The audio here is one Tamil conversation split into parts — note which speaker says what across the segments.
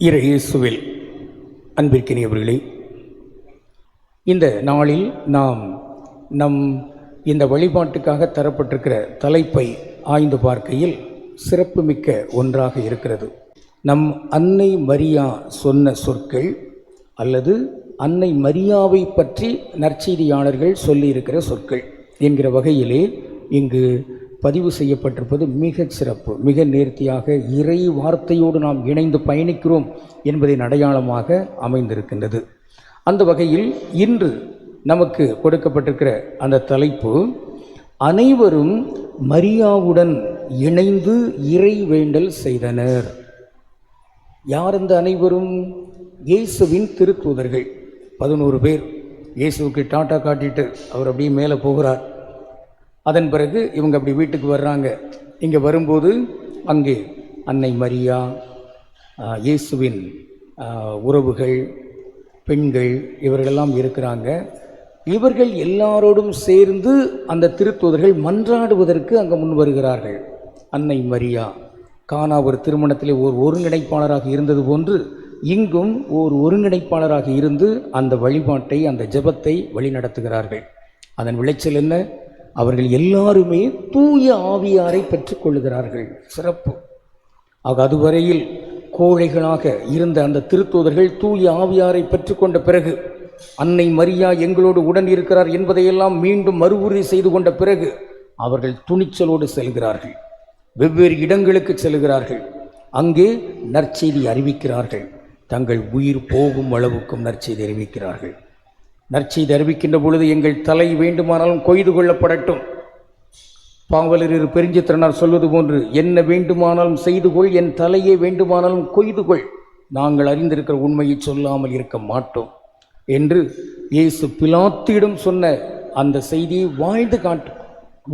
Speaker 1: இயேசுவில் அன்பிற்கினியவர்களே இந்த நாளில் நாம் நம் இந்த வழிபாட்டுக்காக தரப்பட்டிருக்கிற தலைப்பை ஆய்ந்து பார்க்கையில் சிறப்புமிக்க ஒன்றாக இருக்கிறது. நம் அன்னை மரியா சொன்ன சொற்கள் அல்லது அன்னை மரியாவை பற்றி நற்செய்தியாளர்கள் சொல்லியிருக்கிற சொற்கள் என்கிற வகையிலே இங்கு பதிவு செய்யப்பட்டிருப்பது மிகச் சிறப்பு மிக நேர்த்தியாக இறை வார்த்தையோடு நாம் இணைந்து பயணிக்கிறோம் என்பதின் அடையாளமாக அமைந்திருக்கின்றது. அந்த வகையில் இன்று நமக்கு கொடுக்கப்பட்டிருக்கிற அந்த தலைப்பு அனைவரும் மரியாவுடன் இணைந்து இறை வேண்டல் செய்தனர். யார் அந்த அனைவரும்? இயேசுவின் திருத்தூதர்கள். பதினோரு பேர். இயேசுவுக்கு டாட்டா காட்டிட்டு அவர் அப்படியே மேலே போகிறார். அதன் பிறகு இவங்க அப்படி வீட்டுக்கு வர்றாங்க. இங்கே வரும்போது அங்கே அன்னை மரியா இயேசுவின் உறவுகள் பெண்கள் இவர்களெல்லாம் இருக்கிறாங்க. இவர்கள் எல்லாரோடும் சேர்ந்து அந்த திருத்தூதர்கள் மன்றாடுவதற்கு அங்கே முன் வருகிறார்கள். அன்னை மரியா கானா ஒரு திருமணத்திலே ஒரு ஒருங்கிணைப்பாளராக இருந்தது போன்று இங்கும் ஒரு ஒருங்கிணைப்பாளராக இருந்து அந்த வழிபாட்டை அந்த ஜெபத்தை வழிநடத்துகிறார்கள். அதன் விளைச்சல் என்ன? அவர்கள் எல்லாருமே தூய ஆவியாரை பெற்றுக்கொள்கிறார்கள் சிறப்பு. ஆக அதுவரையில் கோழைகளாக இருந்த அந்த திருத்தூதர்கள் தூய ஆவியாரை பெற்றுக்கொண்ட பிறகு அன்னை மரியா எங்களோடு உடன் இருக்கிறார் என்பதையெல்லாம் மீண்டும் மறுஉறுதி செய்து கொண்ட பிறகு அவர்கள் துணிச்சலோடு செல்கிறார்கள். வெவ்வேறு இடங்களுக்கு செல்கிறார்கள். அங்கே நற்செய்தி அறிவிக்கிறார்கள். தங்கள் உயிர் போகும் அளவுக்கும் நற்செய்தி அறிவிக்கிறார்கள். நற்செய்தி அறிவிக்கின்ற பொழுது எங்கள் தலை வேண்டுமானாலும் கொய்து கொள்ளப்படட்டும். பாவலர் பெருஞ்சித்திரனார் சொல்வது போன்று என்ன வேண்டுமானாலும் செய்து கொள் என் தலையை வேண்டுமானாலும் கொய்து கொள். நாங்கள் அறிந்திருக்கிற உண்மையை சொல்லாமல் இருக்க மாட்டோம் என்று இயேசு பிலாத்தியிடம் சொன்ன அந்த செய்தியை வாழ்ந்து காட்டு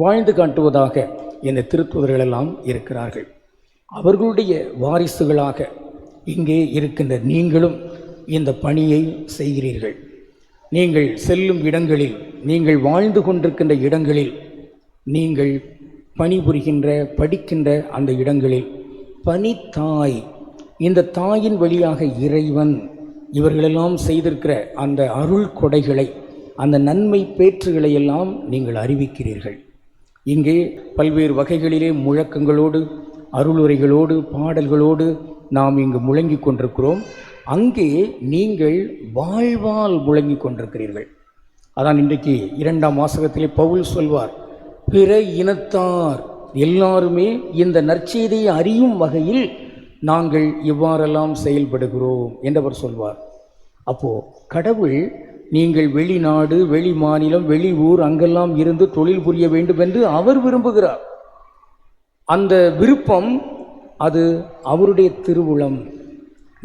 Speaker 1: வாழ்ந்து காட்டுவதாக இந்த திருத்துவர்களெல்லாம் இருக்கிறார்கள். அவர்களுடைய வாரிசுகளாக இங்கே இருக்கின்ற நீங்களும் இந்த பணியை செய்கிறீர்கள். நீங்கள் செல்லும் இடங்களில் நீங்கள் வாழ்ந்து கொண்டிருக்கின்ற இடங்களில் நீங்கள் பணிபுரிகின்ற படிக்கின்ற அந்த இடங்களில் பனித்தாய் இந்த தாயின் வழியாக இறைவன் இவர்களெல்லாம் செய்திருக்கிற அந்த அருள் கொடைகளை அந்த நன்மை பேற்றுகளை எல்லாம் நீங்கள் அறிவிக்கிறீர்கள். இங்கே பல்வேறு வகைகளிலே முழக்கங்களோடு அருளுரைகளோடு பாடல்களோடு நாம் இங்கு முழங்கிக் கொண்டிருக்கிறோம். அங்கே நீங்கள் வாழ்வால் முழங்கி கொண்டிருக்கிறீர்கள். அதான் இன்றைக்கு இரண்டாம் வாசகத்திலே பவுல் சொல்வார் பிற இனத்தார் எல்லாருமே இந்த நற்செய்தியை அறியும் வகையில் நாங்கள் இவ்வாறெல்லாம் செயல்படுகிறோம் என்றவர் சொல்வார். அப்போ கடவுள் நீங்கள் வெளிநாடு வெளி மாநிலம் வெளி ஊர் அங்கெல்லாம் இருந்து தொழில் புரிய வேண்டும் என்று அவர் விரும்புகிறார். அந்த விருப்பம் அது அவருடைய திருவுளம்.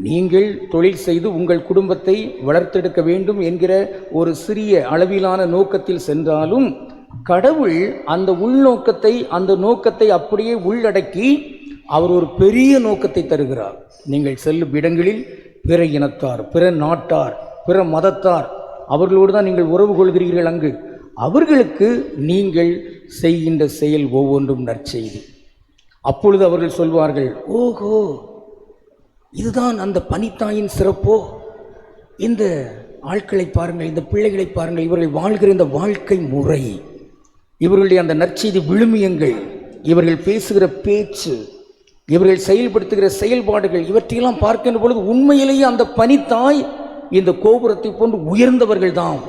Speaker 1: நீங்கள் தொழில் செய்து உங்கள் குடும்பத்தை வளர்த்தெடுக்க வேண்டும் என்கிற ஒரு சிறிய அளவிலான நோக்கத்தில் சென்றாலும் கடவுள் அந்த உள்நோக்கத்தை அந்த நோக்கத்தை அப்படியே உள்ளடக்கி அவர் ஒரு பெரிய நோக்கத்தை தருகிறார். நீங்கள் செல்லும் இடங்களில் பிற இனத்தார் பிற நாட்டார் பிற மதத்தார் அவர்களோடு தான் நீங்கள் உறவு கொள்கிறீர்கள் அங்கு. அவர்களுக்கு நீங்கள் செய்கின்ற செயல் ஒவ்வொன்றும் நற்செய்தி. அப்பொழுது அவர்கள் சொல்வார்கள் ஓஹோ இதுதான் அந்த பனித்தாயின் சிறப்போ? இந்த ஆட்களை பாருங்கள் இந்த பிள்ளைகளை பாருங்கள் இவர்கள் வாழ்கிற இந்த வாழ்க்கை முறை இவர்களுடைய அந்த நற்செய்தி விழுமியங்கள் இவர்கள் பேசுகிற பேச்சு இவர்கள் செயல்படுத்துகிற செயல்பாடுகள் இவற்றையெல்லாம் பார்க்கின்ற பொழுது உண்மையிலேயே அந்த பனித்தாய் இந்த கோபுரத்தை போன்று உயர்ந்தவர்கள் தாம்.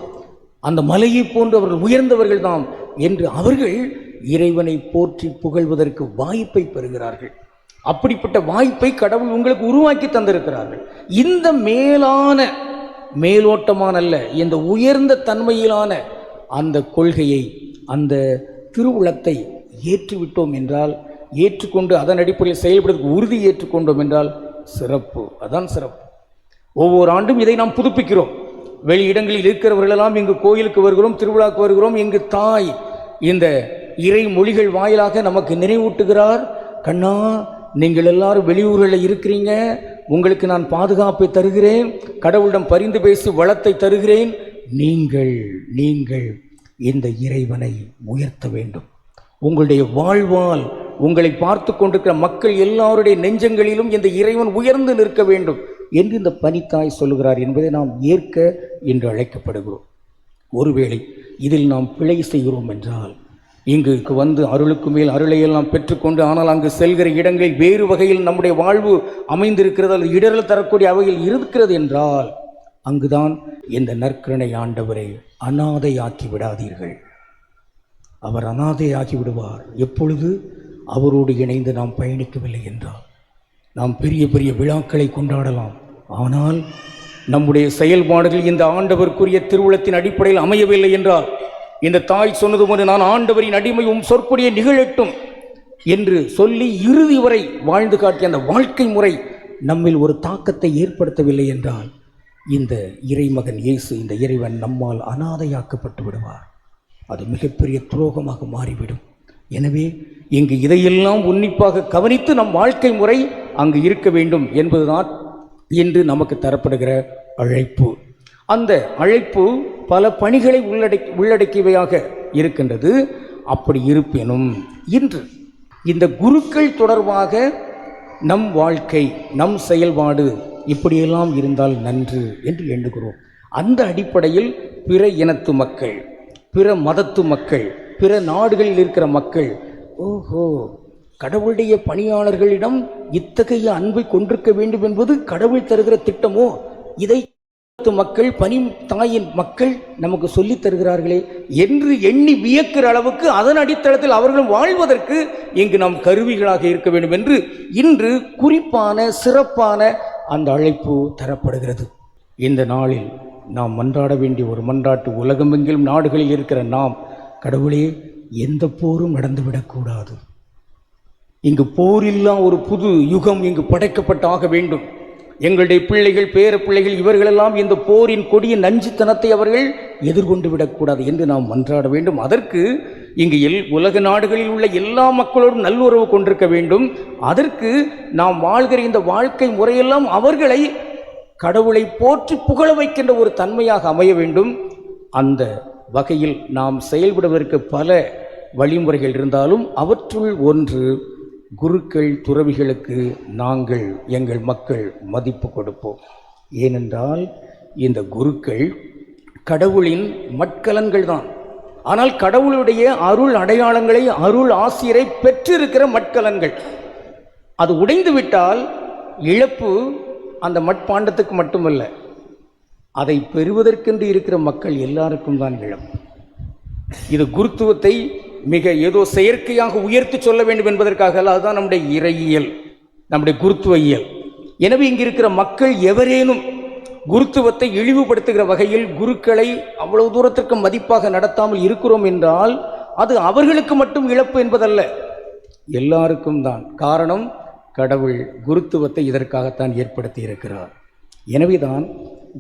Speaker 1: அந்த மலையை போன்று அவர்கள் உயர்ந்தவர்கள் தாம் என்று அவர்கள் இறைவனை போற்றி புகழ்வதற்கு வாய்ப்பை பெறுகிறார்கள். அப்படிப்பட்ட வாய்ப்பை கடவுள் உங்களுக்கு உருவாக்கி தந்திருக்கிறார்கள். இந்த மேலான மேலோட்டமான அல்ல இந்த உயர்ந்த தன்மையிலான அந்த கொள்கையை அந்த திருவுளத்தை ஏற்றுவிட்டோம் என்றால் ஏற்றுக்கொண்டு அதன் அடிப்படையில் செயல்படுவதற்கு உறுதி ஏற்றுக்கொண்டோம் என்றால் சிறப்பு. அதான் சிறப்பு. ஒவ்வொரு ஆண்டும் இதை நாம் புதுப்பிக்கிறோம். வெளி இடங்களில் இருக்கிறவர்களெல்லாம் இங்கு கோயிலுக்கு வருகிறோம் திருவிழாக்கு வருகிறோம். இங்கு தாய் இந்த இறை மொழிகள் வாயிலாக நமக்கு நினைவூட்டுகிறார். கண்ணா நீங்கள் எல்லாரும் வெளியூர்களில் இருக்கிறீங்க. உங்களுக்கு நான் பாதுகாப்பை தருகிறேன். கடவுளிடம் பரிந்து பேசி வளத்தை தருகிறேன். நீங்கள் நீங்கள் இந்த இறைவனை உயர்த்த வேண்டும். உங்களுடைய வாழ்வால் உங்களை பார்த்து கொண்டிருக்கிற மக்கள் எல்லாருடைய நெஞ்சங்களிலும் இந்த இறைவன் உயர்ந்து நிற்க வேண்டும் என்று இந்த பனித்தாய் சொல்லுகிறார் என்பதை நாம் ஏற்க என்று அழைக்கப்படுகிறோம். ஒருவேளை இதில் நாம் பிழை செய்கிறோம் என்றால் இங்கு வந்து அருளுக்கு மேல் அருளையெல்லாம் பெற்றுக்கொண்டு ஆனால் அங்கு செல்கிற இடங்களில் வேறு வகையில் நம்முடைய வாழ்வு அமைந்திருக்கிறது அல்லது இடரல் தரக்கூடிய அவையில் இருக்கிறது என்றால் அங்குதான் இந்த நற்கரணை ஆண்டவரை அனாதையாக்கி விடாதீர்கள். அவர் அனாதையாகி விடுவார். எப்பொழுது? அவரோடு இணைந்து நாம் பயணிக்கவில்லை என்றால். நாம் பெரிய பெரிய விழாக்களை கொண்டாடலாம். ஆனால் நம்முடைய செயல்பாடுகள் இந்த ஆண்டவருக்குரிய திருவுளத்தின் அடிப்படையில் அமையவில்லை என்றால் இந்த தாய் சொன்னது போது நான் ஆண்டவரின் அடிமையும் சொற்கொடிய நிகழட்டும் என்று சொல்லி இறுதி வரை வாழ்ந்து காட்டிய அந்த வாழ்க்கை முறை நம்மில் ஒரு தாக்கத்தை ஏற்படுத்தவில்லை என்றால் இந்த இறைமகன் இயேசு இந்த இறைவன் நம்மால் அனாதையாக்கப்பட்டு விடுவார். அது மிகப்பெரிய துரோகமாக மாறிவிடும். எனவே இங்கு இதையெல்லாம் உன்னிப்பாக கவனித்து நம் வாழ்க்கை முறை அங்கு இருக்க வேண்டும் என்பதுதான் இன்று நமக்கு தரப்படுகிற அழைப்பு. அந்த அழைப்பு பல பணிகளை உள்ளடக்கி உள்ளடக்கியவையாக இருக்கின்றது. அப்படி இருப்பினும் இன்று இந்த குருக்கள் தொடர்பாக நம் வாழ்க்கை நம் செயல்பாடு இப்படியெல்லாம் இருந்தால் நன்று என்று எண்ணுகிறோம். அந்த அடிப்படையில் பிற இனத்து மக்கள் பிற மதத்து மக்கள் பிற நாடுகளில் இருக்கிற மக்கள் ஓஹோ கடவுளுடைய பணியாளர்களிடம் இத்தகைய அன்பை கொண்டிருக்க வேண்டும் என்பது கடவுள் தருகிற திட்டமோ? இதை மதத்து மக்கள் பனி தாயின் மக்கள் நமக்கு சொல்லித் தருகிறார்களே என்று எண்ணி வியக்கிற அளவுக்கு அதன் அடித்தளத்தில் அவர்களும் வாழ்வதற்கு இங்கு நாம் கருவிகளாக இருக்க வேண்டும் என்று இன்று குறிப்பான சிறப்பான அந்த அழைப்பு தரப்படுகிறது. இந்த நாளில் நாம் மன்றாட வேண்டிய ஒரு மன்றாட்டு உலகமெங்கிலும் நாடுகளில் இருக்கிற நாம் கடவுளே எந்த போரும் நடந்துவிடக்கூடாது. இங்கு போரில்லா ஒரு புது யுகம் இங்கு படைக்கப்பட்டாக வேண்டும். எங்களுடைய பிள்ளைகள் பேர பிள்ளைகள் இவர்களெல்லாம் இந்த போரின் கொடிய நஞ்சுத்தனத்தை அவர்கள் எதிர்கொண்டு விடக்கூடாது என்று நாம் மன்றாட வேண்டும். அதற்கு இங்கு எல் உலக நாடுகளில் உள்ள எல்லா மக்களோடும் நல்லுறவு கொண்டிருக்க வேண்டும். அதற்கு நாம் வாழ்கிற இந்த வாழ்க்கை முறையெல்லாம் அவர்களை கடவுளை போற்றி புகழ வைக்கின்ற ஒரு தன்மையாக அமைய வேண்டும். அந்த வகையில் நாம் செயல்படுவதற்கு பல வழிமுறைகள் இருந்தாலும் அவற்றுள் ஒன்று குருக்கள் துறவிகளுக்கு நாங்கள் எங்கள் மக்கள் மதிப்பு கொடுப்போம். ஏனென்றால் இந்த குருக்கள் கடவுளின் மட்கலன்கள் தான். ஆனால் கடவுளுடைய அருள் அடையாளங்களை அருள் ஆசிரியரை பெற்றிருக்கிற மட்கலன்கள். அது உடைந்து விட்டால் இழப்பு அந்த மட்பாண்டத்துக்கு மட்டுமல்ல அதை பெறுவதற்கென்று இருக்கிற மக்கள் எல்லாருக்கும் தான் இழப்பு. இது குருத்துவத்தை மிக ஏதோ செயற்கையாக உயர்த்தி சொல்ல வேண்டும் என்பதற்காக அல்ல அதுதான் நம்முடைய இறையியல் நம்முடைய குருத்துவ இயல். எனவே இங்கிருக்கிற மக்கள் எவரேனும் குருத்துவத்தை இழிவுபடுத்துகிற வகையில் குருக்களை அவ்வளவு தூரத்திற்கு மதிப்பாக நடத்தாமல் இருக்கிறோம் என்றால் அது அவர்களுக்கு மட்டும் இழப்பு என்பதல்ல. எல்லாருக்கும் தான். காரணம் கடவுள் குருத்துவத்தை இதற்காகத்தான் ஏற்படுத்தி இருக்கிறார். எனவேதான்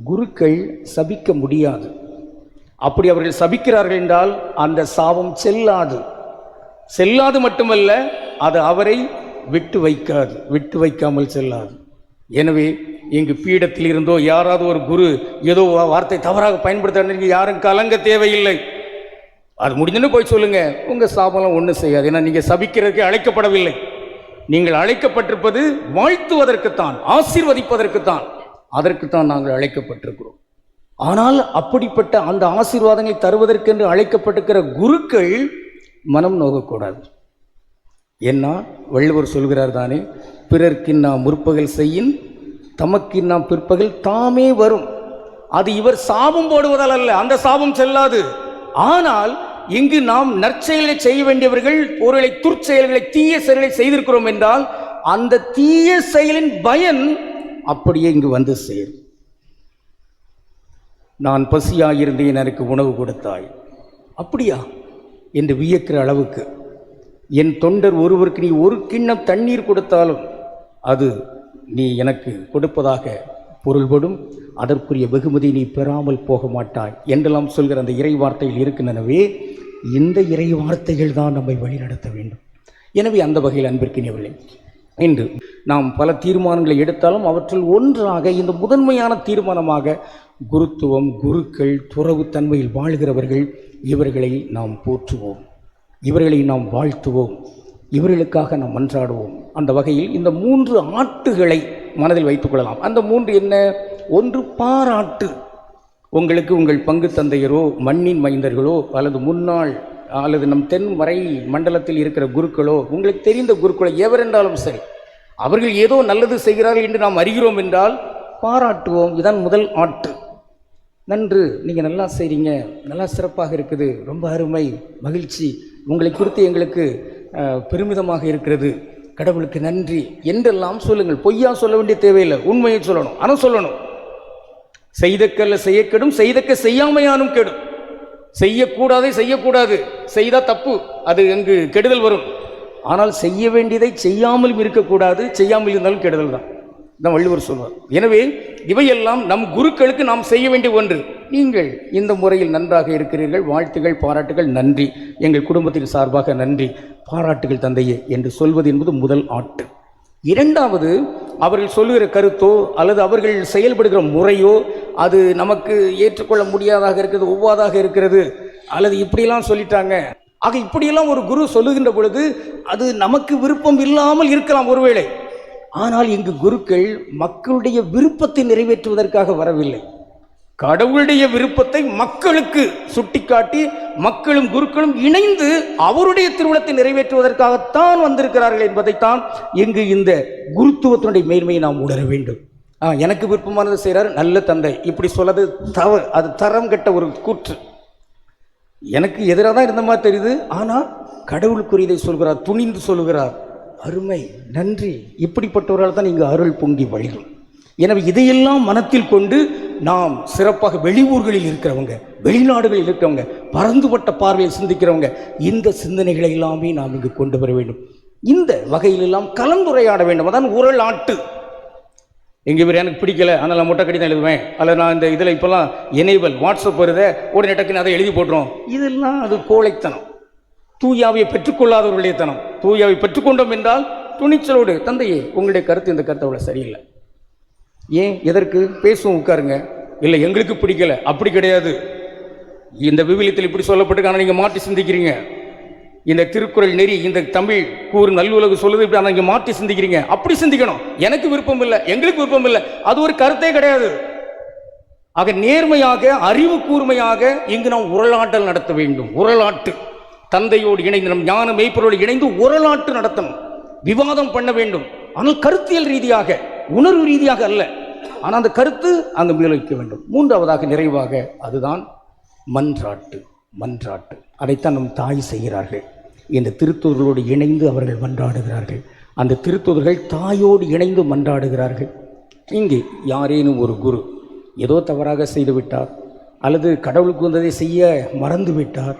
Speaker 1: குருக்கள் சபிக்க முடியாது. அப்படி அவர்கள் சபிக்கிறார்கள் என்றால் அந்த சாபம் செல்லாது. செல்லாது மட்டுமல்ல அது அவரை விட்டு வைக்காது விட்டு வைக்காமல் செல்லாது. எனவே இங்கு பீடத்தில் இருந்தோ யாராவது ஒரு குரு ஏதோ வார்த்தை தவறாக பயன்படுத்த யாரும் கலங்க தேவையில்லை. அது முடிஞ்சுன்னு போய் சொல்லுங்க உங்க சாபம்லாம் ஒன்றும் செய்யாது. ஏன்னா நீங்க சபிக்கிறதுக்கு அழைக்கப்படவில்லை. நீங்கள் அழைக்கப்பட்டிருப்பது வாழ்த்துவதற்குத்தான் ஆசீர்வதிப்பதற்குத்தான். அதற்குத்தான் நாங்கள் அழைக்கப்பட்டிருக்கிறோம். ஆனால் அப்படிப்பட்ட அந்த ஆசீர்வாதங்களை தருவதற்கென்று அழைக்கப்பட்டிருக்கிற குருக்கள் மனம் நோகக்கூடாது. என்ன வள்ளுவர் சொல்கிறார் தானே நாம் முற்பகல் செய்யின் நாம் பிற்பகல் தாமே வரும். அது இவர் சாபம் போடுவதால் அல்ல அந்த சாபம் செல்லாது. ஆனால் இங்கு நாம் நற்செயலை செய்ய வேண்டியவர்கள் ஒருவேளை துர்ச்செயல்களை தீய செயல்களை செய்திருக்கிறோம் என்றால் அந்த தீய செயலின் பயன் அப்படியே இங்கு வந்து சேரும். நான் பசியாயிருந்தேன் எனக்கு உணவு கொடுத்தாய். அப்படியா? என்று வியக்கிற அளவுக்கு. என் தொண்டர் ஒருவருக்கு நீ ஒரு கிண்ணம் தண்ணீர் கொடுத்தாலும் அது நீ எனக்கு கொடுப்பதாக பொருள்படும். அதற்குரிய வெகுமதி நீ பெறாமல் போக மாட்டாய் என்றெல்லாம் சொல்கிற அந்த இறை வார்த்தையில் இருக்கின்றனவே இந்த இறை வார்த்தைகள் தான் நம்மை வழிநடத்த வேண்டும். எனவே அந்த வகையில் அன்பிற்கினியவில்லை இன்று நாம் பல தீர்மானங்களை எடுத்தாலும் அவற்றில் ஒன்றாக இந்த முதன்மையான தீர்மானமாக குருத்துவம் குருக்கள் துறவு தன்மையில் வாழ்கிறவர்கள் இவர்களை நாம் போற்றுவோம். இவர்களை நாம் வாழ்த்துவோம். இவர்களுக்காக நாம் மன்றாடுவோம். அந்த வகையில் இந்த மூன்று ஆட்டுகளை மனதில் வைத்துக் கொள்ளலாம். அந்த மூன்று என்ன? ஒன்று பாராட்டு. உங்களுக்கு உங்கள் பங்கு தந்தையரோ மண்ணின் மைந்தர்களோ அல்லது முன்னாள் அல்லது நம் தென்மறை மண்டலத்தில் இருக்கிற குருக்களோ உங்களுக்கு தெரிந்த குருக்களோ எவரென்றாலும் சரி அவர்கள் ஏதோ நல்லது செய்கிறார்கள் என்று நாம் அறிகிறோம் என்றால் பாராட்டுவோம். இதான் முதல் ஆட்டு. நன்று நீங்கள் நல்லா செய்கிறீங்க நல்லா சிறப்பாக இருக்குது. ரொம்ப அருமை மகிழ்ச்சி. உங்களை குறித்து எங்களுக்கு பெருமிதமாக இருக்கிறது. கடவுளுக்கு நன்றி. என்றெல்லாம் சொல்லுங்கள். பொய்யா சொல்ல வேண்டிய தேவையில்லை. உண்மையை சொல்லணும். ஆனால் சொல்லணும். செய்தக்கல்ல செய்யக்கெடும் செய்தக்க செய்யாமையானும் கெடும். செய்யக்கூடாதே செய்யக்கூடாது. செய்தால் தப்பு. அது அங்கு கெடுதல் வரும். ஆனால் செய்ய வேண்டியதை செய்யாமலும் இருக்கக்கூடாது. செய்யாமல் இருந்தாலும் கெடுதல் தான். தான் வள்ளுவர் சொல்வார். எனவே இவையெல்லாம் நம் குருக்களுக்கு நாம் செய்ய வேண்டிய ஒன்று. நீங்கள் இந்த முறையில் நன்றாக இருக்கிறீர்கள். வாழ்த்துகள் பாராட்டுகள் நன்றி. எங்கள் குடும்பத்தின் சார்பாக நன்றி. பாராட்டுகள் தந்தையே என்று சொல்வது என்பது முதல் ஆட்டு. இரண்டாவது அவர்கள் சொல்லுகிற கருத்தோ அல்லது அவர்கள் செயல்படுகிற முறையோ அது நமக்கு ஏற்றுக்கொள்ள முடியாதாக இருக்கிறது ஒவ்வாதாக இருக்கிறது. அல்லது இப்படியெல்லாம் சொல்லிட்டாங்க. ஆக இப்படியெல்லாம் ஒரு குரு சொல்லுகின்ற பொழுது அது நமக்கு விருப்பம் இல்லாமல் இருக்கலாம் ஒருவேளை. ஆனால் இங்கு குருக்கள் மக்களுடைய விருப்பத்தை நிறைவேற்றுவதற்காக வரவில்லை. கடவுளுடைய விருப்பத்தை மக்களுக்கு சுட்டிக்காட்டி மக்களும் குருக்களும் இணைந்து அவருடைய திருவிழத்தை நிறைவேற்றுவதற்காகத்தான் வந்திருக்கிறார்கள் என்பதைத்தான் இங்கு இந்த குருத்துவத்தினுடைய மேன்மையை நாம் உணர வேண்டும். ஆ எனக்கு விருப்பமானது செய்கிறார் நல்ல தந்தை. இப்படி சொல்லது தவறு அது தரம் கெட்ட ஒரு கூற்று. எனக்கு எதிராக தான் இருந்த மாதிரி தெரியுது. ஆனால் கடவுளுக்குரியதை சொல்கிறார் துணிந்து சொல்கிறார். அருமை நன்றி. இப்படிப்பட்டவரால் தான் இங்கு அருள் பொங்கி வழியும் எனவே இதையெல்லாம் மனத்தில் கொண்டு நாம் சிறப்பாக வெளியூர்களில் இருக்கிறவங்க வெளிநாடுகளில் இருக்கிறவங்க பறந்துபட்ட பார்வையில் சிந்திக்கிறவங்க இந்த சிந்தனைகளை எல்லாமே நாம் இங்கு கொண்டு வர வேண்டும். இந்த வகையிலெல்லாம் கலந்துரையாட வேண்டும். அதான் உரல் ஆட்டு. எங்கள் இவர் எனக்கு பிடிக்கல அதனால் நான் முட்டை கடிதம் எழுதுவேன். அல்ல நான் இந்த இதில் இப்போல்லாம் எனேபிள் வாட்ஸ்அப் வருதே உடனே டக்குன்னு அதை எழுதி போட்டுரும் இதெல்லாம் அது கோழைத்தனம். தூயாவை பெற்றுக்கொள்ளாதவர்களுடைய தனம். தூயாவை பெற்றுக்கொண்டோம் என்றால் துணிச்சலோடு தந்தையே உங்களுடைய கருத்து இந்த கருத்து அவ்வளோ சரியில்லை. ஏன்? எதற்கு? பேசுவோம் உட்காருங்க. இல்லை எங்களுக்கு பிடிக்கல. அப்படி கிடையாது. இந்த விவிலியத்தில் இப்படி சொல்லப்பட்டு நீங்கள் மாற்றி சிந்திக்கிறீங்க. இந்த திருக்குறள் நெறி இந்த தமிழ் கூறு நல்லுலகு சொல்லுது இப்படி ஆனால் நீங்கள் மாற்றி சிந்திக்கிறீங்க. அப்படி சிந்திக்கணும். எனக்கு விருப்பம் இல்லை எங்களுக்கு விருப்பம் இல்லை. அது ஒரு கருத்தே கிடையாது. ஆக நேர்மையாக அறிவு கூர்மையாக இங்கு நாம் உரலாட்டல் நடத்த வேண்டும். உரலாட்டு. தந்தையோடு இணைந்து நம் ஞான மெய்ப்பொருளோடு இணைந்து உரலாட்டு நடத்தணும். விவாதம் பண்ண வேண்டும். ஆனால் கருத்தியல் ரீதியாக உணர்வு ரீதியாக அல்ல. ஆனால் அந்த கருத்து அங்கு மேலொழிக்க வேண்டும். மூன்றாவதாக நிறைவாக அதுதான் மன்றாட்டு மன்றாட்டு. அதைத்தான் நம் தாய் செய்கிறார்கள். இந்த திருத்தூர்களோடு இணைந்து அவர்கள் மன்றாடுகிறார்கள். அந்த திருத்தூதர்கள் தாயோடு இணைந்து மன்றாடுகிறார்கள். இங்கே யாரேனும் ஒரு குரு ஏதோ தவறாக செய்துவிட்டார் அல்லது கடவுளுக்கு வந்ததை செய்ய மறந்து விட்டார்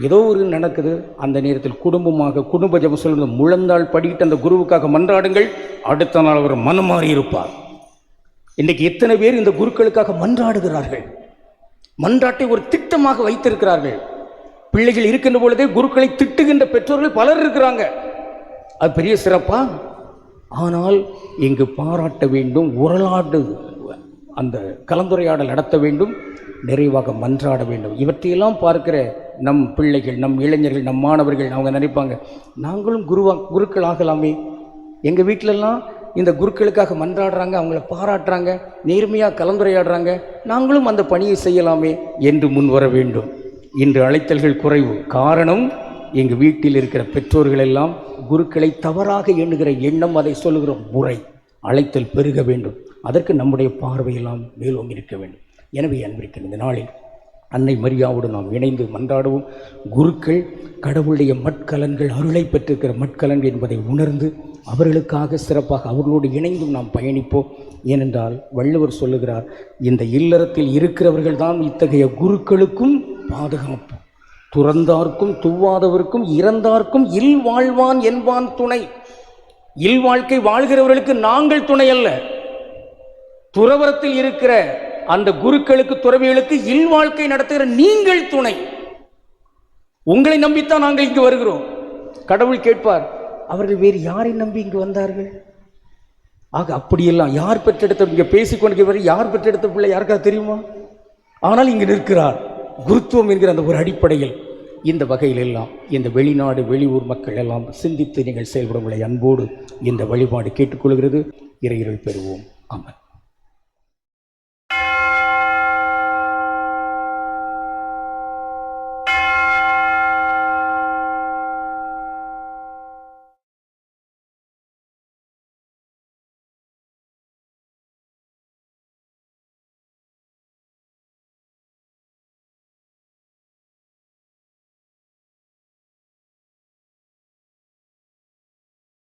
Speaker 1: ஏதோ ஒரு நடக்குது அந்த நேரத்தில் குடும்பமாக குடும்ப ஜபம் சொல்வது முழந்தாள் படிக்கிட்டு அந்த குருவுக்காக மன்றாடுங்கள். அடுத்த நாள் அவர் மனம் மாறி இருப்பார். இன்றைக்கு எத்தனை பேர் இந்த குருக்களுக்காக மன்றாடுகிறார்கள்? மன்றாட்டை ஒரு திட்டமாக வைத்திருக்கிறார்கள். பிள்ளைகள் இருக்கின்ற பொழுதே குருக்களை திட்டுகின்ற பெற்றோர்கள் பலர் இருக்கிறாங்க. அது பெரிய சிறப்பா? ஆனால் இங்கு பாராட்ட வேண்டும் உரலாடு அந்த கலந்துரையாடல் நடத்த வேண்டும் நிறைவாக மன்றாட வேண்டும். இவற்றையெல்லாம் பார்க்கிற நம் பிள்ளைகள் நம் இளைஞர்கள் நம் மாணவர்கள் அவங்க நினைப்பாங்க நாங்களும் குருவா குருக்கள் ஆகலாமே. எங்கள் வீட்டிலெல்லாம் இந்த குருக்களுக்காக மன்றாடுறாங்க அவங்கள பாராட்டுறாங்க நேர்மையாக கலந்துரையாடுறாங்க நாங்களும் அந்த பணியை செய்யலாமே என்று முன் வர வேண்டும். இன்று அழைத்தல்கள் குறைவு காரணம் எங்கள் வீட்டில் இருக்கிற பெற்றோர்கள் எல்லாம் குருக்களை தவறாக எண்ணுகிற எண்ணம் அதை சொல்லுகிற முறை அழைத்தல் பெருக வேண்டும். அதற்கு நம்முடைய பார்வையெல்லாம் மேலோங்கி இருக்க வேண்டும். எனவே அன்பிருக்கிற இந்த நாளில் அன்னை மரியாவோடு நாம் இணைந்து மன்றாடுவோம். குருக்கள் கடவுளுடைய மட்கலன்கள் அருளை பெற்றிருக்கிற மட்கலன் என்பதை உணர்ந்து அவர்களுக்காக சிறப்பாக அவர்களோடு இணைந்தும் நாம் பயணிப்போம். ஏனென்றால் வள்ளுவர் சொல்லுகிறார் இந்த இல்லறத்தில் இருக்கிறவர்கள் தான் இத்தகைய குருக்களுக்கும் பாதுகாப்பு. துறந்தார்க்கும் துவாதவர்க்கும் இறந்தார்க்கும் இல் வாழ்வான் என்பான் துணை. இல் வாழ்க்கை வாழ்கிறவர்களுக்கு நாங்கள் துணை அல்ல. துறவரத்தில் இருக்கிற அந்த குருக்களுக்கு துறவிகளுக்கு இல் வாழ்க்கை நடத்துகிற நீங்கள் துணை. உங்களை நம்பித்தான் நாங்கள் இங்கு வருகிறோம். கடவுள் கேட்பார் அவர்கள் வேறு யாரை நம்பி இங்கு வந்தார்கள்? ஆக அப்படியெல்லாம் யார் பெற்றெடுத்த இங்கே பேசிக்கொண்டிருக்கிறவர் யார் பெற்றெடுத்த பிள்ளை யாருக்கா தெரியுமா? ஆனால் இங்கு நிற்கிறார் குருத்துவம் என்கிற அந்த ஒரு அடிப்படையில் இந்த வகையிலெல்லாம் இந்த வெளிநாடு வெளியூர் மக்கள் எல்லாம் சிந்தித்து நீங்கள் செயல்படுவதை அன்போடு இந்த வழிபாடு கேட்டுக்கொள்கிறது. இறையிறல் பெறுவோம். ஆமாம்